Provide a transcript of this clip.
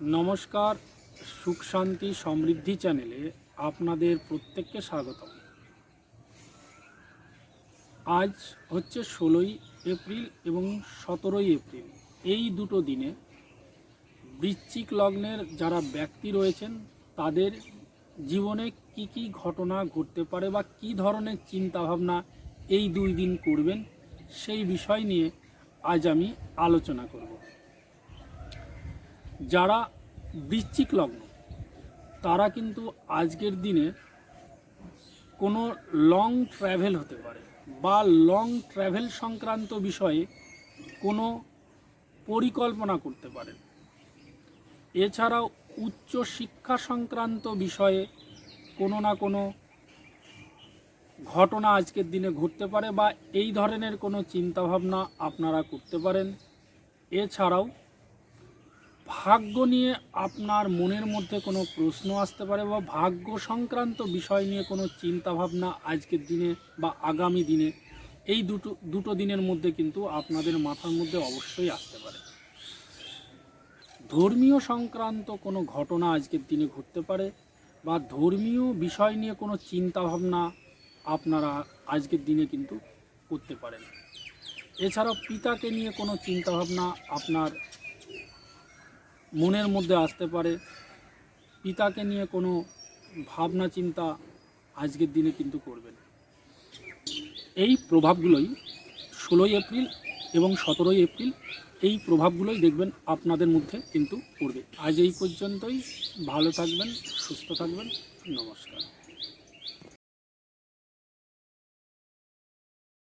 নমস্কার, সুখ শান্তি সমৃদ্ধি চ্যানেলে আপনাদের প্রত্যেককে স্বাগতম। আজ হচ্ছে ষোলোই এপ্রিল এবং সতেরোই এপ্রিল। এই দুটো দিনে বৃশ্চিক লগ্নের যারা ব্যক্তি রয়েছেন, তাদের জীবনে কি কি ঘটনা ঘটতে পারে বা কি ধরনের চিন্তাভাবনা এই দুই দিন করবেন, সেই বিষয় নিয়ে আজ আমি আলোচনা করব। যারা বৃশ্চিক লগ্ন তারা কিন্তু আজকের দিনে কোনো লং ট্র্যাভেল হতে পারে বা লং ট্র্যাভেল সংক্রান্ত বিষয়ে কোনো পরিকল্পনা করতে পারেন এছাড়াও উচ্চ শিক্ষা সংক্রান্ত বিষয়ে কোনো না কোনো ঘটনা আজকের দিনে ঘটতে পারে বা এই ধরনের কোনো চিন্তাভাবনা আপনারা করতে পারেন। এছাড়াও ভাগ্য নিয়ে আপনার মনের মধ্যে কোনো প্রশ্ন আসতে পারে বা ভাগ্য সংক্রান্ত বিষয় নিয়ে কোনো চিন্তাভাবনা আজকের দিনে বা আগামী দিনে, এই দুটো দুটো দিনের মধ্যে কিন্তু আপনাদের মাথার মধ্যে অবশ্যই আসতে পারে। ধর্মীয় সংক্রান্ত কোনো ঘটনা আজকের দিনে ঘটতে পারে বা ধর্মীয় বিষয় নিয়ে কোনো চিন্তাভাবনা আপনারা আজকের দিনে কিন্তু করতে পারেন। এছাড়াও পিতাকে নিয়ে কোনো চিন্তাভাবনা আপনার মনের মধ্যে আসতে পারে। পিতাকে নিয়ে কোনো ভাবনা, চিন্তা আজকের দিনে কিন্তু করবেন এই প্রভাবগুলোই ষোলোই এপ্রিল এবং সতেরোই এপ্রিল এই প্রভাবগুলোই দেখবেন আপনাদের মধ্যে কিন্তু পড়বে। আজ এই পর্যন্তই। ভালো থাকবেন, সুস্থ থাকবেন। নমস্কার।